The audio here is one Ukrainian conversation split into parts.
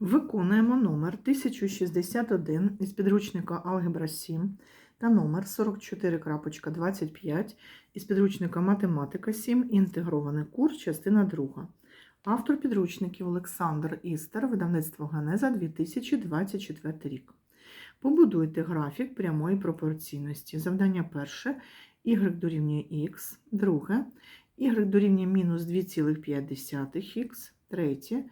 Виконуємо номер 1061 із підручника Алгебра 7 та номер 44.25 із підручника Математика 7. Інтегрований курс, частина 2. Автор підручників Олександр Істер, видавництво Генеза 2024 рік. Побудуйте графік прямої пропорційності. Завдання перше y дорівнює х, друге y дорівнює мінус 2,5х, третє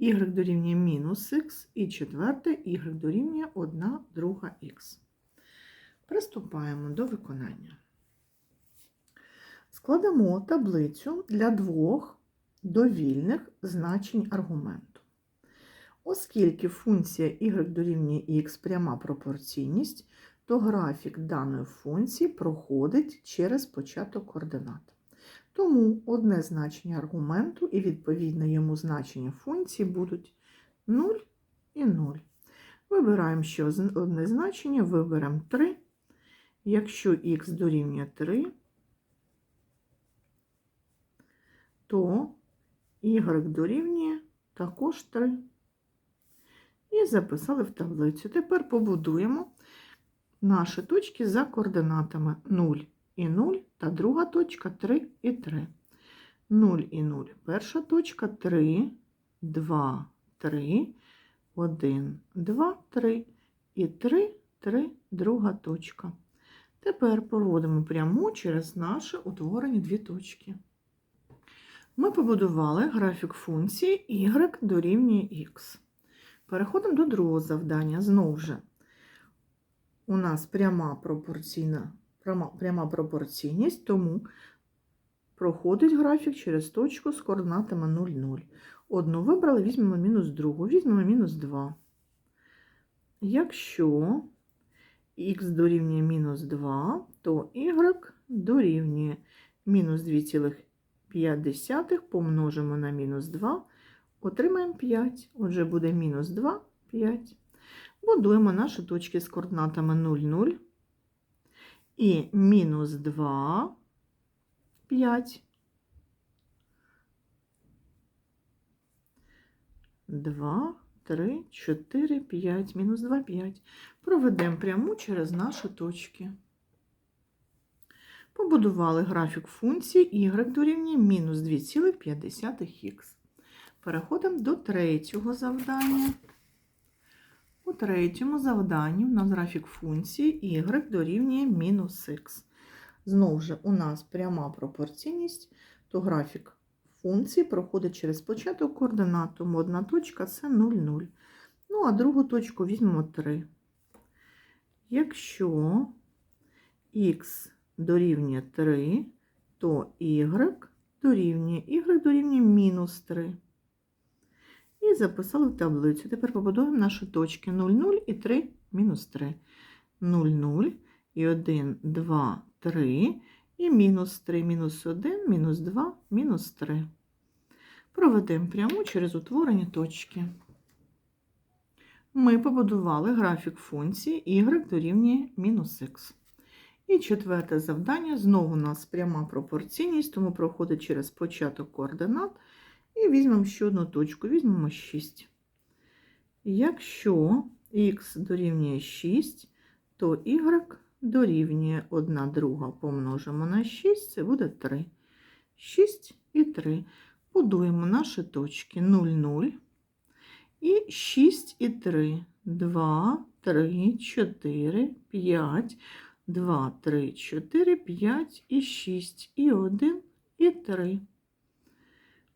y дорівнює мінус х і четверте y дорівнює 1 друга х. Приступаємо до виконання. Складемо таблицю для двох довільних значень аргументу. Оскільки функція y дорівнює х пряма пропорційність, то графік даної функції проходить через початок координат. Тому одне значення аргументу і відповідне йому значення функції будуть 0 і 0. Вибираємо ще одне значення, виберемо 3. Якщо х дорівнює 3, то y дорівнює також 3. І записали в таблицю. Тепер побудуємо наші точки за координатами 0 і 0 та друга точка 3 і 3. 0 і 0. Перша точка 3, 2, 3, 1, 2, 3 і 3, 3, друга точка. Тепер проводимо пряму через наші утворені дві точки. Ми побудували графік функції y дорівнює x. Переходимо до другого завдання. Знову ж, у нас пряма пропорційна пряма, пряма пропорційність, тому проходить графік через точку з координатами 0, 0. Одну вибрали, візьмемо мінус другу, візьмемо мінус 2. Якщо х дорівнює мінус 2, то y дорівнює мінус 2,5 помножимо на мінус 2, отримаємо 5. Отже, буде мінус 2, 5. Будуємо наші точки з координатами 0, 0 і мінус 2, 5. 2, 3, 4, 5, мінус 2, 5. Проведемо пряму через наші точки. Побудували графік функції y дорівнює мінус 2,5х. Переходимо до третього завдання. У третьому завданні у нас графік функції y дорівнює мінус х. Знову ж, у нас пряма пропорційність, то графік функції проходить через початок координат, тому одна точка це 0, 0. Ну, а другу точку візьмемо 3. Якщо х дорівнює 3, то y дорівнює y дорівнює мінус 3. І записали в таблицю. Тепер побудуємо наші точки 0, 0 і 3, мінус 3. 0, 0 і 1, 2, 3, і мінус 3, мінус 1, мінус 2, мінус 3. Проведемо пряму через утворені точки. Ми побудували графік функції y дорівнює мінус х. І четверте завдання. Знову у нас пряма пропорційність, тому проходить через початок координат. І візьмемо ще одну точку, візьмемо 6. Якщо х дорівнює 6, то y дорівнює 1 друга помножимо на 6, це буде 3. 6 і 3. Будуємо наші точки 0, 0. І 6 і 3. 2, 3, 4, 5, 2, 3, 4, 5 і 6, і 1, і 3.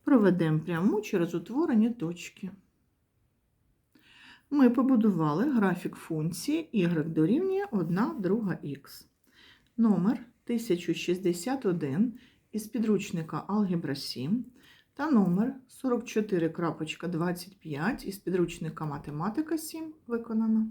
Проведемо пряму через утворені точки. Ми побудували графік функції y дорівнює 1 друга х. Номер 1061 із підручника Алгебра 7 та номер 44.25 із підручника Математика 7 виконано.